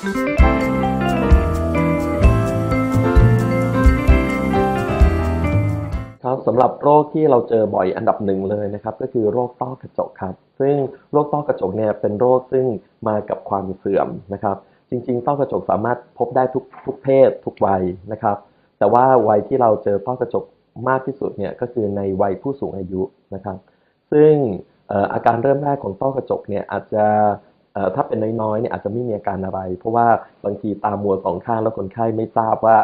ครับสำหรับโรคที่เราเจอบ่อยอันดับหนึ่งเลยนะครับ ก็คือโรคต้อกระจกครับ ซึ่งโรคต้อกระจกเนี่ยเป็นโรคซึ่งมากับความเสื่อมนะครับ จริงๆ ต้อกระจกสามารถพบได้ทุกทุกเพศทุกวัยนะครับ แต่ว่าวัยที่เราเจอต้อกระจกมากที่สุดเนี่ยก็คือในวัยผู้สูงอายุนะครับ ซึ่งอาการเริ่มแรกของต้อกระจกเนี่ยอาจจะ ถ้าเป็นน้อยๆเนี่ยอาจจะไม่มีอาการอะไร เพราะว่าบางทีตามัวสองข้างแล้วคนไข้ไม่ทราบว่า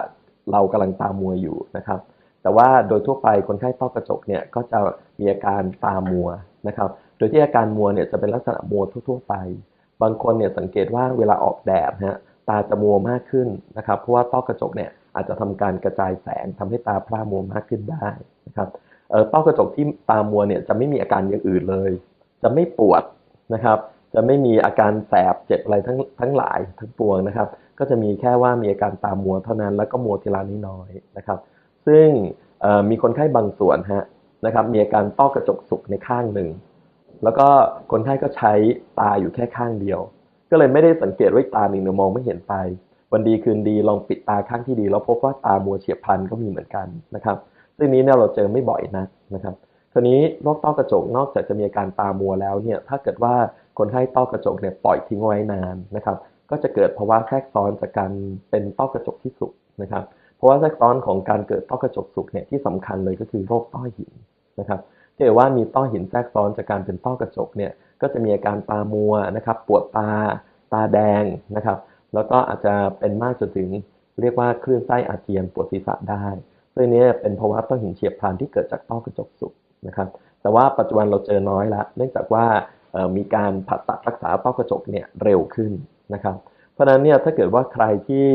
เรากำลังตามัวอยู่นะครับ แต่ว่าโดยทั่วไปคนไข้ต้อกระจกเนี่ยก็จะมีอาการตามัวนะครับ โดยที่อาการมัวเนี่ยจะเป็นลักษณะมัวทั่วๆไป บางคนเนี่ยสังเกตว่าเวลาออกแดดฮะตาจะมัวมากขึ้นนะครับ เพราะว่าต้อกระจกเนี่ยอาจจะทำการกระจายแสงทำให้ตาพร่ามัวมากขึ้นได้นะครับเอ่อต้อกระจกที่ตามัวเนี่ยจะไม่มีอาการอย่างอื่นเลย จะไม่ปวดนะครับ จะไม่มีอาการแสบเจ็บอะไรทั้งทั้งหลายทั้งปวงนะครับ ก็จะมีแค่ว่ามีอาการตามัวเท่านั้นแล้วก็มัวทีละนิดน้อยนะครับ ซึ่งมีคนไข้บางส่วนฮะนะครับ มีอาการต้อกระจกสุกในข้างหนึ่งแล้วก็คนไข้ก็ใช้ตาอยู่แค่ข้างเดียว ก็เลยไม่ได้สังเกตว่าตาหนึ่งเนี่ยมองไม่เห็นไป วันดีคืนดีลองปิดตาข้างที่ดี แล้วพบว่าตามัวเฉียบพลันก็มีเหมือนกันนะครับซึ่งนี้เนี่ยเราเจอไม่บ่อยนักนะครับคราวนี้โรคต้อกระจกนอกจากจะมีอาการตามัวแล้วเนี่ยถ้าเกิดว่า คนไข้ต้อกระจกเนี่ยปล่อยทิ้งไว้นานนะครับก็จะเกิดภาวะแทรกซ้อนจากการเป็นต้อกระจกที่สุกนะครับเพราะว่าแทรกซ้อนของการเกิดต้อกระจกสุกเนี่ยที่สำคัญเลยก็คือโรคต้อหินนะครับถ้าเกิดว่ามีต้อหินแทรกซ้อนจากการเป็นต้อกระจกเนี่ยก็จะมีอาการตามัวนะครับปวดตาตาแดงนะครับแล้วก็อาจจะเป็นมากจนถึงเรียกว่าคลื่นไส้อาเจียนปวดศีรษะได้ซึ่งอันนี้เป็นภาวะต้อหินเฉียบพลันที่เกิดจากต้อกระจกสุกนะครับแต่ว่าปัจจุบันเราเจอน้อยละเนื่องจากว่า มีการผ่าตัดรักษาต้อกระจกเนี่ยเร็วขึ้นนะครับ เพราะฉะนั้นเนี่ยถ้าเกิดว่าใครที่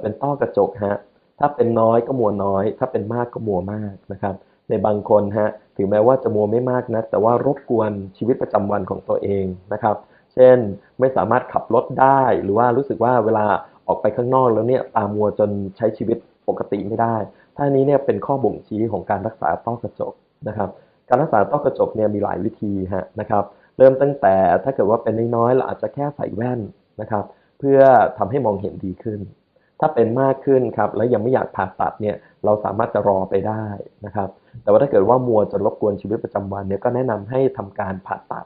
เป็นต้อกระจกฮะถ้าเป็นน้อยก็มัวน้อย ถ้าเป็นมากก็มัวมากนะครับ ในบางคนฮะถึงแม้ว่าจะมัวไม่มากนะแต่ว่ารบกวนชีวิตประจำวันของตัวเองนะครับ เช่นไม่สามารถขับรถได้หรือว่ารู้สึกว่าเวลาออกไปข้างนอกแล้วเนี่ยตามัวจนใช้ชีวิตปกติไม่ได้ ท่านี้เนี่ยเป็นข้อบ่งชี้ของการรักษาต้อกระจกนะครับ การรักษาต้อกระจกเนี่ยมีหลายวิธีฮะนะครับ เริ่มตั้งแต่ถ้าเกิดว่าเป็นน้อยๆเราอาจจะแค่ใส่แว่นนะครับ เพื่อทำให้มองเห็นดีขึ้น ถ้าเป็นมากขึ้นครับแล้วยังไม่อยากผ่าตัดเนี่ยเราสามารถจะรอไปได้นะครับ แต่ว่าถ้าเกิดว่ามัวจนรบกวนชีวิตประจำวันเนี่ยก็แนะนำให้ทำการผ่าตัด